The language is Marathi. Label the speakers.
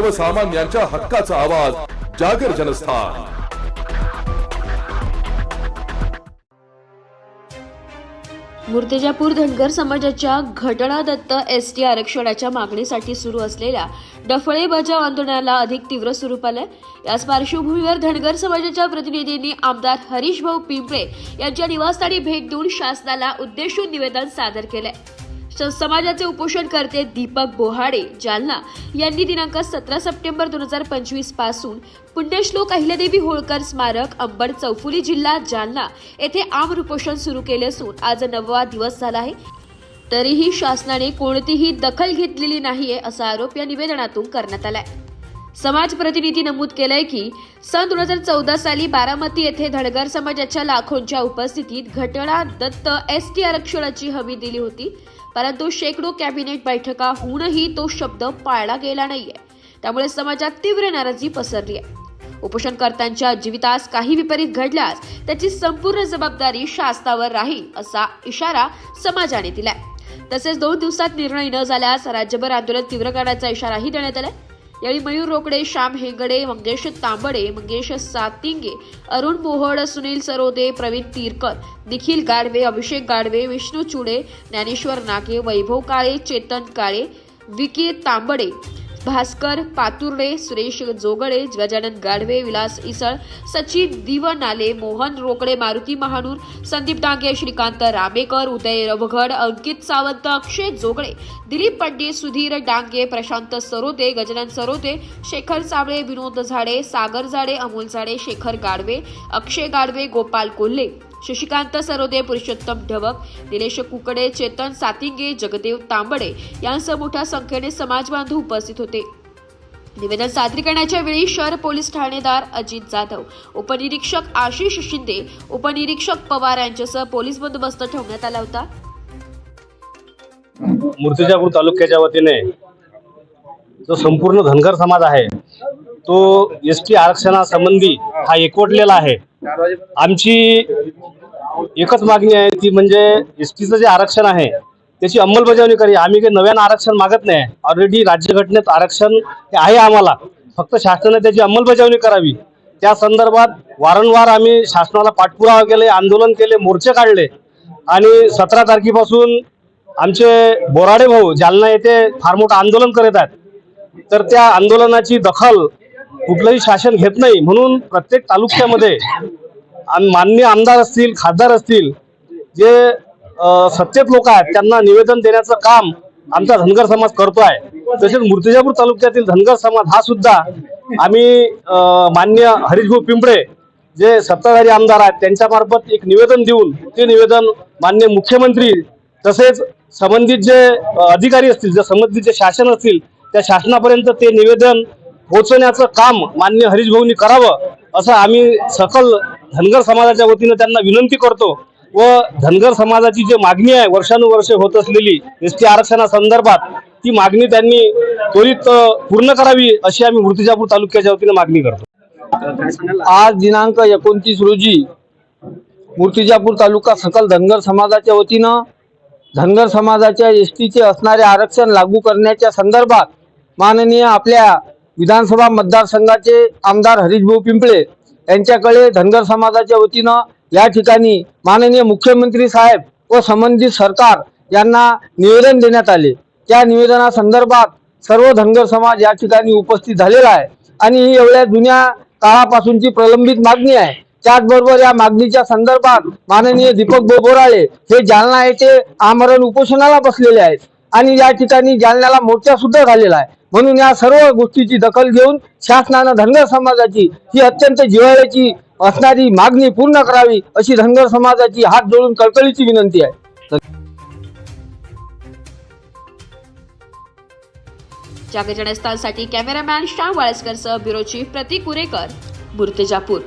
Speaker 1: सर्वसामान्यांच्या हक्काचा आवाज जागर जनस्थान.
Speaker 2: मूर्तिजापूर धनगर समाजाच्या घटना दत्त एस टी आरक्षणाच्या मागणीसाठी सुरू असलेल्या डफळे बजाव आंदोलनाला अधिक तीव्र स्वरूप आलंय. याच पार्श्वभूमीवर धनगर समाजाच्या प्रतिनिधींनी आमदार हरीश भाऊ पिंपळे यांच्या निवासस्थानी भेट देऊन शासनाला उद्देशून निवेदन सादर केलंय. समाजाचे उपोषणकर्ते दीपक बोहाडे जालना यांनी दिनांक सतरा सप्टेंबर दोन हजार पंचवीसपासून पुण्यश्लोक अहिल्यादेवी होळकर स्मारक अंबड चौफुली जिल्हा जालना येथे आम उपोषण सुरू केले असून आज नववा दिवस झाला आहे. तरीही शासनाने कोणतीही दखल घेतलेली नाहीये असा आरोप या निवेदनातून करण्यात आलाय. समाज प्रतिनिधी नमूद केलंय की सन दोन हजार चौदा साली बारामती येथे धडगर समाजाच्या लाखोंच्या उपस्थितीत घटना दत्त एस टी आरक्षणाची हमी दिली होती. परंतु शेकडो कॅबिनेट बैठका होऊनही तो शब्द पाळला गेला नाहीये. त्यामुळे समाजात तीव्र नाराजी पसरली आहे उपोषणकर्त्यांच्या जीवितास काही विपरीत घडल्यास त्याची संपूर्ण जबाबदारी शासनावर राहील असा इशारा समाजाने दिलाय. तसेच दोन दिवसात निर्णय न झाल्यास राज्यभर आंदोलन तीव्र करण्याचा इशाराही देण्यात आलाय. यावेळी मयूर रोकडे श्याम हेगडे मंगेश तांबडे मंगेश सातिंगे अरुण मोहड सुनील सरोदे प्रवीण तीरकर निखिल गाडवे अभिषेक गाडवे विष्णू चुडे ज्ञानेश्वर नागे वैभव काळे चेतन काळे विकी तांबडे भास्कर पातुर्डे सुरेश जोगळे गजानन गाडवे विलास इसळ सचिन दिवनाले मोहन रोकडे मारुती महानूर संदीप डांगे श्रीकांत रामेकर उदय रवघड अंकित सावंत अक्षय जोगळे दिलीप पंडित सुधीर डांगे प्रशांत सरोदे गजानन सरोदे शेखर चावळे विनोद झाडे सागर झाडे अमोल झाडे शेखर गाडवे अक्षय गाडवे गोपाल कोल्हे शशिकांत सरोदे पुरुषोत्तम ढवक निलेश कुकडे चेतन सातिंगे जगदेव तांबडे यांसह मोठ्या संख्येने समाज बांधव उपस्थित होते. निवेदन सादरीकरणाच्या वेळी शहर पोलीस ठाणेदार अजित जाधव उपनिरीक्षक आशिष शिंदे उपनिरीक्षक पवार यांच्यासह पोलीस बंदोबस्त ठेवण्यात आला होता.
Speaker 3: मूर्तिजापूर तालुक्याच्या वतीने जो संपूर्ण धनगर समाज आहे तो एस टी आरक्षणासंबंधी हा एकवटलेला आहे. आमची एकच मागणी आहे ती म्हणजे एस टीचं जे आरक्षण आहे त्याची अंमलबजावणी करी. आम्ही काही नव्यानं आरक्षण मागत नाही. ऑलरेडी राज्यघटनेत आरक्षण आहे आम्हाला. फक्त शासनाने त्याची अंमलबजावणी करावी. त्या संदर्भात वारंवार आम्ही शासनाला पाठपुरावा केले आंदोलन केले मोर्चे काढले. आणि सतरा तारखेपासून आमचे बोराडे भाऊ जालना येथे फार मोठं आंदोलन करत आहेत. तर त्या आंदोलनाची दखल कुठलंही शासन घेत नाही म्हणून प्रत्येक तालुक्यामध्ये आम- माननीय आमदार असतील खासदार असतील जे सत्तेत लोक आहेत त्यांना निवेदन देण्याचं काम आमचा धनगर समाज करतो आहे. तसेच मूर्तिजापूर तालुक्यातील धनगर समाज हा सुद्धा आम्ही मान्य हरीशभाऊ पिंपळे जे सत्ताधारी आमदार आहेत त्यांच्यामार्फत एक निवेदन देऊन ते निवेदन मान्य मुख्यमंत्री तसेच संबंधित जे अधिकारी असतील जे संबंधित जे शासन असतील त्या शासनापर्यंत ते निवेदन पोहोचवण्याचं काम मान्य हरीशभाऊंनी करावं असं आम्ही सकल धनगर समाजाच्या वतीनं त्यांना विनंती करतो व धनगर समाजाची जी मागणी आहे वर्षानुवर्षे होत असलेली एस टी आरक्षणासंदर्भात ती मागणी त्यांनी त्वरित पूर्ण करावी अशी आम्ही मूर्तिजापूर तालुक्याच्या वतीनं मागणी करतो.
Speaker 4: आज दिनांक एकोणतीस रोजी मूर्तिजापूर तालुका सकल धनगर समाजाच्या वतीनं धनगर समाजाच्या एस टीचे असणारे आरक्षण लागू करण्याच्या संदर्भात माननीय आपल्या विधानसभा मतदारसंघाचे आमदार हरीशभाऊ पिंपळे यांच्याकडे धनगर समाजाच्या वतीनं या ठिकाणी माननीय मुख्यमंत्री साहेब व संबंधित सरकार यांना निवेदन देण्यात आले. त्या निवेदनासंदर्भात सर्व धनगर समाज या ठिकाणी उपस्थित झालेला आहे आणि ही एवढ्या जुन्या काळापासूनची प्रलंबित मागणी आहे. त्याचबरोबर या मागणीच्या संदर्भात माननीय दीपक बोबोराळे हे जालना येथे आमरण उपोषणाला बसलेले आहेत. आणि या ठिकाणी जालन्याला मोर्चा सुद्धा झालेला आहे. म्हणून या सर्व गोष्टीची दखल घेऊन शासनानं धनगर समाजाची ही अत्यंत जिव्हाळ्याची असणारी मागणी पूर्ण करावी अशी धनगर समाजाची हात जोडून कळकळीची विनंती आहे.
Speaker 2: जागरणस्थानसाठी कॅमेरामॅन श्याम वाळसकरसह ब्युरो चीफ प्रतीक उरेकर मूर्तिजापूर